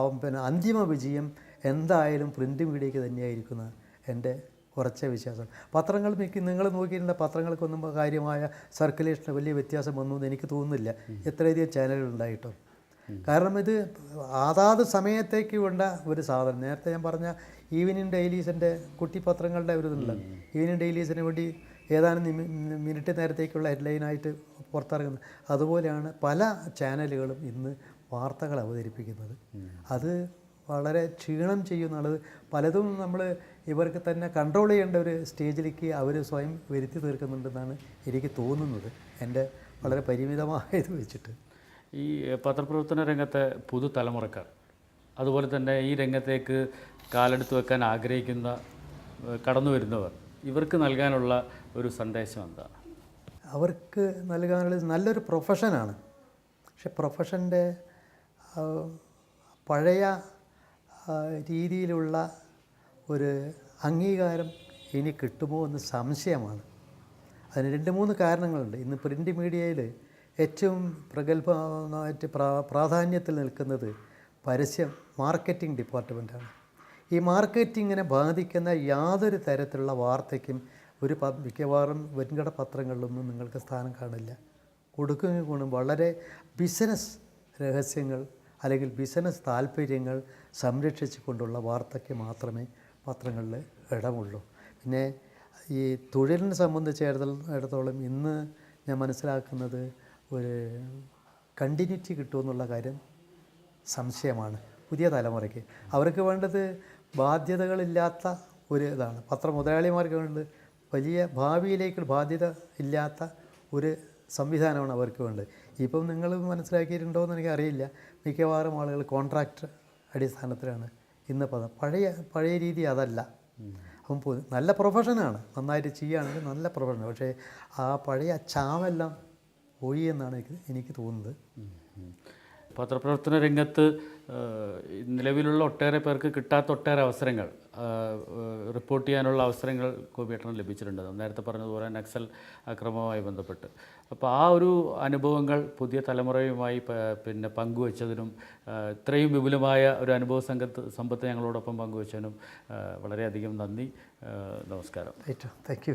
പിന്നെ അന്തിമ വിജയം എന്തായാലും പ്രിന്റ് മീഡിയയ്ക്ക് തന്നെയായിരിക്കുന്ന എന്റെ ഉറച്ച വിശ്വാസം. പത്രങ്ങൾ മിക്ക നിങ്ങൾ നോക്കിയിട്ടുണ്ട് പത്രങ്ങൾക്കൊന്നും കാര്യമായ സർക്കുലേഷന് വലിയ വ്യത്യാസം വന്നു എന്ന് എനിക്ക് തോന്നുന്നില്ല. എത്രയധികം ചാനലുകൾ ഉണ്ടായിട്ടും. കാരണം ഇത് അതാത് സമയത്തേക്ക് വേണ്ട ഒരു സാധനം. നേരത്തെ ഞാൻ പറഞ്ഞ ഈവനിങ് ഡെയിലീസിന്റെ കുട്ടിപ്പത്രങ്ങളുടെ ഒരു ഇതുണ്ട് ഈവനിങ് ഡെയിലീസിന് വേണ്ടി ഏതാനും മിനിറ്റ് നേരത്തേക്കുള്ള ഹെഡ്ലൈനായിട്ട് പുറത്തിറങ്ങുന്നത്. അതുപോലെയാണ് പല ചാനലുകളും ഇന്ന് വാർത്തകൾ അവതരിപ്പിക്കുന്നത്. അത് വളരെ ക്ഷീണം ചെയ്യുന്നുള്ളത് പലതും നമ്മൾ ഇവർക്ക് തന്നെ കൺട്രോൾ ചെയ്യേണ്ട ഒരു സ്റ്റേജിലേക്ക് അവർ സ്വയം വരുത്തി തീർക്കുന്നുണ്ടെന്നാണ് എനിക്ക് തോന്നുന്നത്. എന്റെ വളരെ പരിമിതമായത് വെച്ചിട്ട്. ഈ പത്രപ്രവർത്തന രംഗത്തെ പുതുതലമുറക്കാർ അതുപോലെ തന്നെ ഈ രംഗത്തേക്ക് കാലെടുത്ത് വെക്കാൻ ആഗ്രഹിക്കുന്ന കടന്നു വരുന്നവർ ഇവർക്ക് നൽകാനുള്ള ഒരു സന്ദേശം എന്താണ് അവർക്ക് നൽകാനുള്ളത് നല്ലൊരു പ്രൊഫഷനാണ് പക്ഷെ പ്രൊഫഷന്റെ പഴയ രീതിയിലുള്ള ഒരു അംഗീകാരം ഇനി കിട്ടുമോ എന്ന് സംശയമാണ്. അതിന് രണ്ട് മൂന്ന് കാരണങ്ങളുണ്ട്. ഇന്ന് പ്രിന്റ് മീഡിയയിൽ ഏറ്റവും പ്രഗത്ഭമായിട്ട് പ്രാ പ്രാധാന്യത്തിൽ നിൽക്കുന്നത് പരസ്യം മാർക്കറ്റിംഗ് ഡിപ്പാർട്ട്മെന്റാണ് ഈ മാർക്കറ്റിങ്ങിനെ ബാധിക്കുന്ന യാതൊരു തരത്തിലുള്ള വാർത്തയ്ക്കും ഒരു മിക്കവാറും വൻകിട പത്രങ്ങളിലൊന്നും നിങ്ങൾക്ക് സ്ഥാനം കാണില്ല. കൊടുക്കുകയും ഗുണം വളരെ ബിസിനസ് രഹസ്യങ്ങൾ അല്ലെങ്കിൽ ബിസിനസ് താല്പര്യങ്ങൾ സംരക്ഷിച്ചു കൊണ്ടുള്ള വാർത്തയ്ക്ക് മാത്രമേ പത്രങ്ങളിൽ ഇടമുള്ളൂ. പിന്നെ ഈ തൊഴിലിനെ സംബന്ധിച്ചിടത്തോളം ഇന്ന് ഞാൻ മനസ്സിലാക്കുന്നത് ഒരു കണ്ടിന്യൂറ്റി കിട്ടുമെന്നുള്ള കാര്യം സംശയമാണ് പുതിയ തലമുറയ്ക്ക്. അവർക്ക് വേണ്ടത് ബാധ്യതകളില്ലാത്ത ഒരു ഇതാണ്. പത്ര മുതലാളിമാർക്ക് വേണ്ടത് വലിയ ഭാവിയിലേക്ക് ബാധ്യത ഇല്ലാത്ത ഒരു സംവിധാനമാണ് അവർക്ക് വേണ്ടത്. ഇപ്പം നിങ്ങൾ മനസ്സിലാക്കിയിട്ടുണ്ടോ എന്ന് എനിക്കറിയില്ല. മിക്കവാറും ആളുകൾ കോൺട്രാക്ട് അടിസ്ഥാനത്തിലാണ് ഇന്ന് പദം പഴയ പഴയ രീതി അതല്ല. അപ്പം നല്ല പ്രൊഫഷനാണ് നന്നായിട്ട് ചെയ്യുകയാണെങ്കിൽ നല്ല പ്രൊഫഷൻ പക്ഷേ ആ പഴയ ചാവെല്ലാം പോയി എന്നാണ് എനിക്ക് എനിക്ക് തോന്നുന്നത്. പത്രപ്രവർത്തന രംഗത്ത് നിലവിലുള്ള ഒട്ടേറെ പേർക്ക് കിട്ടാത്ത ഒട്ടേറെ അവസരങ്ങൾ റിപ്പോർട്ട് ചെയ്യാനുള്ള അവസരങ്ങൾ കോപിയേട്ടന് ലഭിച്ചിട്ടുണ്ട്. നേരത്തെ പറഞ്ഞതുപോലെ നക്സൽ അക്രമവുമായി ബന്ധപ്പെട്ട്. അപ്പോൾ ആ ഒരു അനുഭവങ്ങൾ പുതിയ തലമുറയുമായി പിന്നെ പങ്കുവച്ചതിനും ഇത്രയും വിപുലമായ ഒരു അനുഭവ സംഘത്ത് സമ്പത്ത് ഞങ്ങളോടൊപ്പം പങ്കുവച്ചതിനും വളരെയധികം നന്ദി. നമസ്കാരം. Thank you